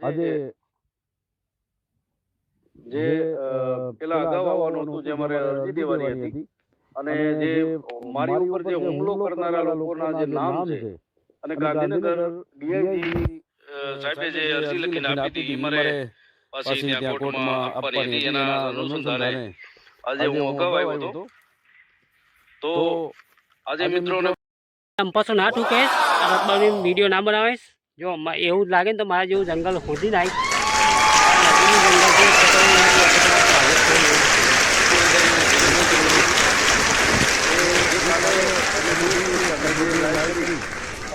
આજે જે પેલા અગાઉ હતું જે મારે અરજી દેવાની હતી. અને જે મારી ઉપર જે હુમલો કરનારા લોકોના જે નામ છે અને ગાંધીનગર ડીઆઈજી સાહેબે જે અરજી લખીને આપી હતી મારે પાછી ત્યાં કોર્ટમાં આપવાની હતી એના અનુસંધાને આજે હું અગાઉ આવ્યો હતો. તો આજે મિત્રોને ચંપાસો ના ટૂંકેશ રતબાની વીડિયો ના બનાવીશ જો મ- એવું જ લાગે ને તો મારા જેવું જંગલ ખોદી નાખ જંગલ છે તો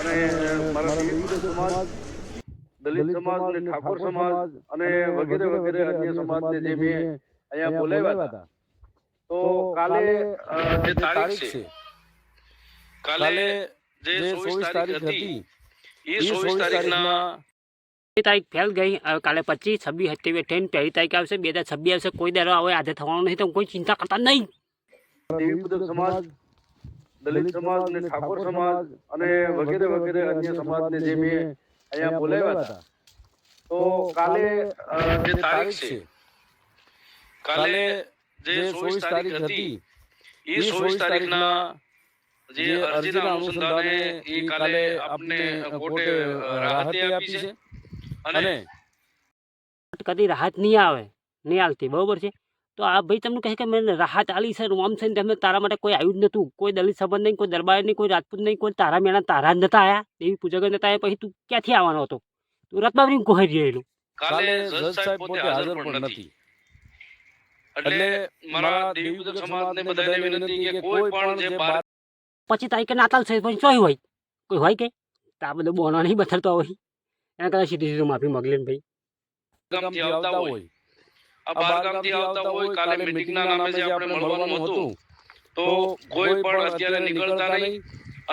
અને મારા વિવિધ સમાજ દલિત સમાજ અને ઠાકોર સમાજ અને વગેરે વગેરે અન્ય સમાજને જે મેં અહીંયા બોલાવ્યા હતા. તો કાલે જે તારીખ છે. કાલે જે ચોવીસ તારીખ હતી એ ચોવીસ તારીખના એ તારીખ ફેલ ગઈ કાલે પચીસ છવ્વીસ સત્યાવીસ અઠ્યાવીસ પહેલી તારીખ આવશે બે હજાર છવ્વીસ આવશે કોઈ દાડો આવે આજે થવાનું નહીં તો કોઈ ચિંતા કરતા નહીં. સમાજ દલિત સમાજ અને ઠાકોર સમાજ અને વગેરે વગેરે અન્ય સમાજને જે મેં અહીંયા બોલાવ્યા હતા. તો કાલે જે તારીખ છે કાલે જે ચોવીસ તારીખ હતી એ ચોવીસ તારીખના જે અરજીના અનુસંધાને એ કાલે આપને કોર્ટે રાહત આપી છે. અને કદી રાહત નહીં આવે નહીં આવતી બરોબર છે? તો આ ભાઈ તમને કહે કે મેં રાહત આલી છે આમ છે ને તમે તારા માટે કોઈ આવ્યું જ નહોતું. કોઈ દલિત સંબંધ નહીં કોઈ દરબાર નહીં કોઈ રાજપૂત નહીં કોઈ તારા મેળા તારા જ નતા આવ્યા દેવી પૂજક જ નતા આવ્યા પછી તું ક્યાંથી આવવાનો હતો? તું રત્બાબરી કોહરી રહેલું કાલે જજ સાહેબ પોતે હાજર પણ નથી. એટલે મારા દેવી પૂજક સમાજને બધાને વિનંતી કે કોઈ પણ જે પછી તારીખે નાતાલ છે પણ ચોય હોય. કોઈ હોય કે? તો આ બધું બોનો નહીં બથરતો હોય. એના કરતા સીધી સીધું માફી મગલી ને ભાઈ. આવતા હોય. આવતા હોય કાલે મીટિંગના નામે જે આપણે મળવાનું હતું તો કોઈ પણ અત્યારે નીકળતા નહીં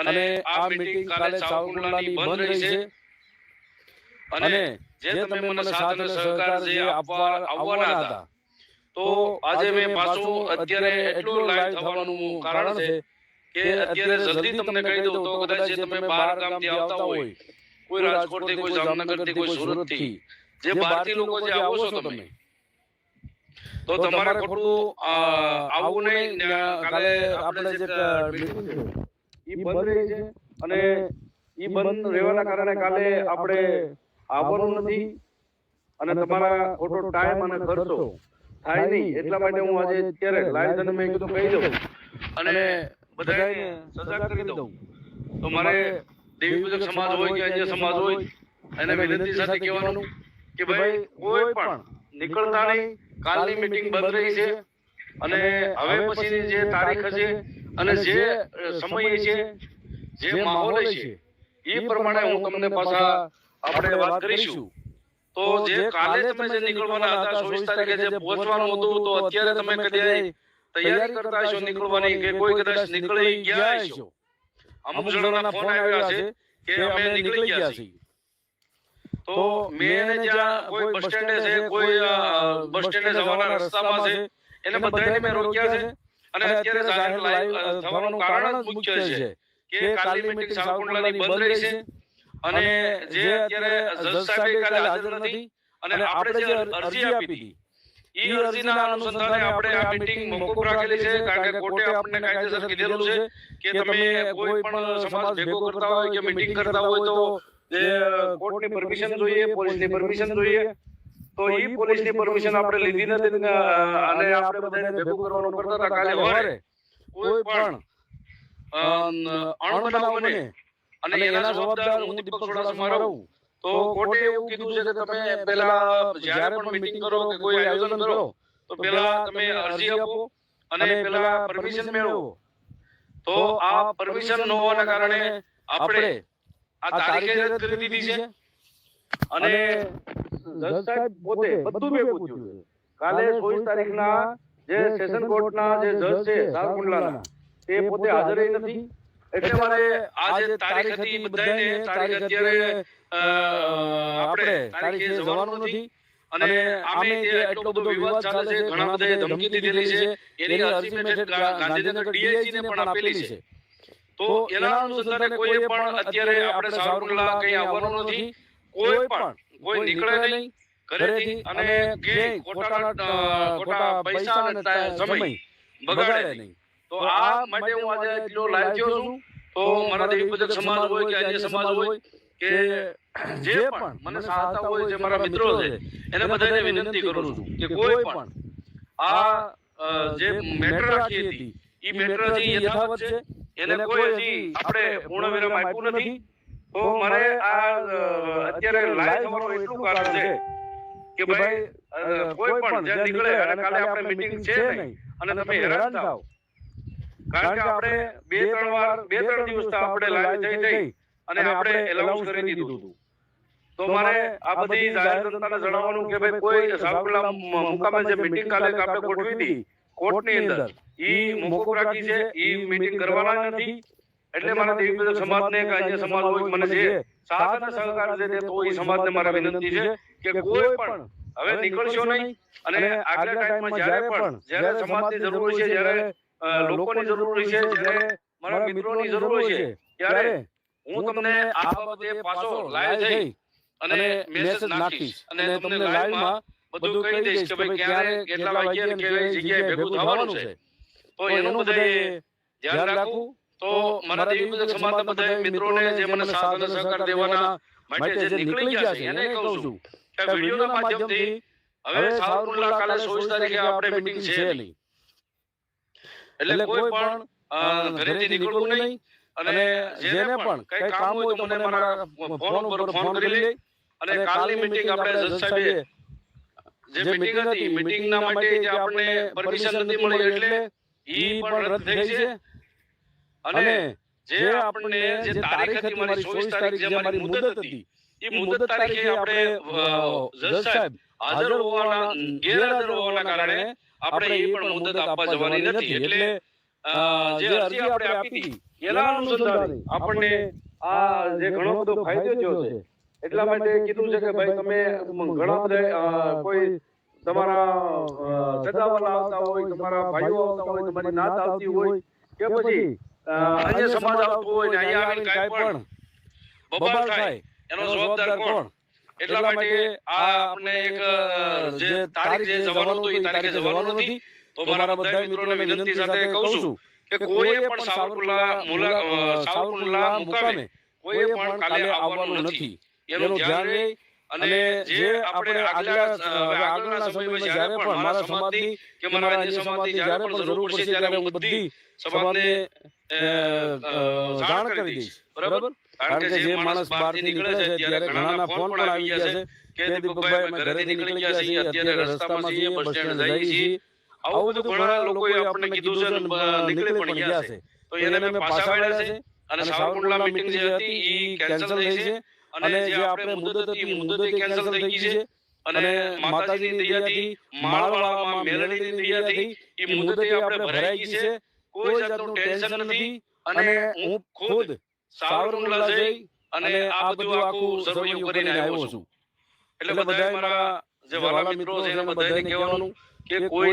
અને આ મીટિંગ કાલે સાવરકુંડલાની બંધ રહી છે અને જે તમે મને સાથ અને સહકાર જે આપવા આવવાના હતા તો આજે મેં પાછું અત્યારે એટલું લાઈવ થવાનું કારણ છે કે અત્યારે જલ્દી તમને કહી દઉં તો કદાચ જે તમે બાર ગામથી આવતા હોય કોઈ રાજકોટથી કોઈ જામનગરથી કોઈ સુરતથી જે બહારથી લોકો જે આવો છો તમે. તો તમારે ખોટું આવું નહીં કાલે આપણે જે ઈ બંધ રહી છે અને ઈ બંધ રહેવાના કારણે કાલે આપણે આવવાનું નથી અને તમારા ખોટો ટાઈમ અને ખર્ચો થાય નહીં. એટલા માટે હું આજે અત્યારે લાઈવ તને મેં કીધું કહી દઉં. અને બધાને સજાગ કરી દઉં. તો મારે દેવી પૂજક સમાજ હોય કે અન્ય સમાજ હોય એને વિનંતી સાથે કહેવાનું કે ભાઈ કોઈ પણ નીકળતા નહીં કાલની મીટિંગ બંધ રહી છે અને હવે પછીની જે તારીખ હશે અને જે સમય છે જે માહોલ છે એ પ્રમાણે હું તમને પાછા આપણે વાત કરીશું. તો જે કાલે તમે જે નીકળવાના હતા ચોવીસ તારીખે જે પહોંચવાનું હતું તો અત્યારે તમે કદી તૈયારી કરતા હશો નીકળવાની કે કોઈ કદાચ નીકળી ગયા હશો. અમુક જણાના ફોન આવ્યા છે કે અમે નીકળી ગયા છીએ. તો મેં જ્યાં કોઈ બસ સ્ટેન્ડે છે કોઈ બસ સ્ટેન્ડે જવાના રસ્તામાં છે. એને બધાને મેં રોક્યા છે. અને અત્યારે જાહેર લાઈવ થવાનું કારણ જ મુખ્ય છે કે કાલની મીટિંગ સાવકુંડલાની બંધ રહી છે. અને જે અત્યારે જજ સાહેબ કાલે હાજર નથી અને આપણે જે અરજી આપી હતી ઈ અરજીના અનુસંધાને આપણે આ મીટિંગ મોકૂફ રાખેલી છે કારણ કે કોર્ટે આપણને કાયદેસર કીધેલું છે કે તમે કોઈ પણ સમાજ ભેગો કરતા હોય કે મીટિંગ કરતા હોય તો કોર્ટની પરમિશન જોઈએ પોલીસની પરમિશન જોઈએ તો ઈ પોલીસની પરમિશન આપણે લીધી નથી અને આપણે બધાને ભેગું કરવાનું કરતા હતા કાલે સવારે કોઈ પણ અણબનાવ બને. અને એના જવાબદાર હું દીપક ચુડાસમા રહું. તો કોર્ટે એવું કીધું છે કે તમે પહેલા જ્યારે પણ મીટિંગ કરો કે કોઈ આયોજન કરો તો પહેલા તમે અરજી આપો અને પહેલા પરમિશન મેળવો. તો આ પરમિશન ન હોવાના કારણે આપણે આ તારીખે રદ કરી દીધી છે. અને જજ પોતે બધું ભેગું થયું કાલે ચોવીસ તારીખના જે સેશન કોર્ટના જે જજ છે સાવરકુંડલાના તે પોતે હાજર નથી. એટલે મારે આજે તારીખ હતી બધાને તારીખ અત્યારે આપણે તારીખે જવાનું નથી. અને આમે જે એટલો બધો વિવાદ ચાલે છે ઘણા બધાએ ધમકી દીધેલી છે. એની ઠેઠ ગાંધીનગર ડીઆઈજી ને પણ આપેલી છે. તો એના અનુસંધાને કોઈ પણ અત્યારે આપણે સાવરકુંડલા કઈ આવવાનું નથી. કોઈ પણ કોઈ નીકળે નહીં. ઘરેથી અને કે ખોટા ખોટા પૈસા અને સમય બગાડે નહીં. તો આ માટે હું આજે એટલો લાઈવ થયો છું તો મારા દેવીપૂજક સમાજ હોય કે અન્ય સમાજ હોય કે જે પણ મને સાથ હોય જે મારા મિત્રો છે એને બધાને વિનંતી કરું છું કે કોઈ પણ આ જે મેટર રાખી હતી એ મેટર હજી યથાવત છે એને કોઈ હજી આપણે પૂર્ણ વિરામ આપ્યું નથી તો મારે આ અત્યારે લાઈવ થવાનું એટલું કારણ છે કે ભાઈ કોઈ પણ જ્યાં નીકળે અને કાલે આપણે મીટિંગ છે નહીં અને તમે હેરાન થાવ કારણ કે આપણે બે ત્રણ વાર બે ત્રણ દિવસ તો આપણે લાઈવ થઈ થઈ અને આપણે એલાઉન્સ કરી દીધું હતું. તો મારે આ બધી જાહેર જનતાને જણાવવાનું કે ભાઈ કોઈ સાવકલા મુકામે જે મીટિંગ કાલે આપણે ગોઠવી હતી કોર્ટની અંદર. ઈ મોકૂફ રાખી છે ઈ મીટિંગ કરવાના નથી. એટલે મારા દેવી પૂજક સમાજને કે અન્ય સમાજ હોય મને જે સાથ અને સહકાર છે તે ઈ સમાજને મારા વિનંતી છે કે કોઈ પણ હવે નીકળશો નહીં અને આગલા ટાઈમમાં જ્યારે પણ જ્યારે સમાજની જરૂર છે જ્યારે લોકોની જરૂર હોય છે જ્યારે મારા મિત્રોની જરૂર હોય છે ત્યારે હું તમને આ બાબતે પાછો લાઈવ થઈ અને મેસેજ નાખીશ અને તમને લાઈવમાં બધું કહી દઈશ કે ભાઈ ક્યારે કેટલા વાગ્યે અને કેવી જગ્યાએ ભેગું થવાનું છે. તો એનું બધાએ ધ્યાન રાખવું. તો મારા દેવી સમાજના બધા મિત્રોને જે મને સાથ અને સહકાર દેવાના માટે જે નીકળી ગયા છે એને કહું છું કે વિડીયોના માધ્યમથી હવે સાવરકુંડલા કાલે 24 તારીખે આપણે મીટિંગ છે નહીં એટલે કોઈ પણ ઘરેથી નીકળવું નહીં. અને જેને પણ કઈ કામ હોય તો મને મારા ફોન ઉપર ફોન કરી લે. અને કાલની મીટિંગ આપણે જજ સાહેબે જે મીટિંગ હતી મીટિંગના માટે જે આપણે પરમિશન નથી મળી એટલે ઈ પણ રદ થઈ છે. અને જે આપણે જે તારીખ હતી મારી 24 તારીખ જે મારી મુદત હતી એ મુદત તારીખે આપણે જજ સાહેબ હાજર હોવાના ગેરહાજર હોવાના કારણે આપણે એ પણ મુદત આપવા જવાની નથી. એટલે જે અરજી આપણે આપી હતી એના અનુસંધાને આપણને આ જે ઘણો બધો ફાયદો થયો છે. એટલા માટે કીધું છે કે ભાઈ તમે ઘણા બધા કોઈ તમારા સગાવાલા આવતા હોય તમારા ભાઈઓ આવતા હોય તમારી નાત આવતી હોય કે પછી અન્ય સમાજ આવતો હોય ને અહીંયા આવીને કાંઈ પણ બબાલ થાય. એનો જવાબદાર કોણ? એટલા માટે આ આપણે એક જે તારીખ જે જવાનું હતું એ તારીખે જવાનું નથી. તો મારા બધા મિત્રોને વિનંતી સાથે કહું છું કે કોઈ પણ સાવરકુલા મુલા સાવરકુલા મુકામે કોઈ પણ કાલે આવવાનું નથી. એનું ધ્યાન રહે અને જે આપણે આગલા આગળના સમયમાં જ્યારે પણ મારા સમાજની કે મારા અન્ય સમાજની જ્યારે પણ જરૂર પડશે ત્યારે હું બધી સમાજને જાણ કરી દઈશ. બરાબર? કારણ કે જે માણસ બહારથી નીકળે છે ત્યારે ઘણાના ફોન પણ આવી ગયા છે કે દીપકભાઈ અમે ઘરેથી નીકળી ગયા છીએ અત્યારે રસ્તામાં છીએ બસ સ્ટેન્ડ જઈએ છીએ. આવું બધું ઘણા લોકોએ આપણને કીધું છે અને નીકળી પણ ગયા છે. તો એને અમે પાછા વળ્યા છે અને સાવરકુંડલા મીટિંગ જે હતી એ કેન્સલ થઈ છે. અને જે આપણે મુદત હતી મુદત કેન્સલ થઈ ગઈ છે અને માતાજીની દયાથી માળવામાં મેલડીની દયાથી એ મુદતે આપણે ભરાઈ ગઈ છે કોઈ જાતનું ટેન્શન નથી અને હું ખુદ સાવરકુંડલા જઈ અને આ બધું આખું સર્વૈયું કરીને આવ્યો છું. એટલે બધા મારા જે વાલા મિત્રો છે એને બધાને કહેવાનું કે કોઈ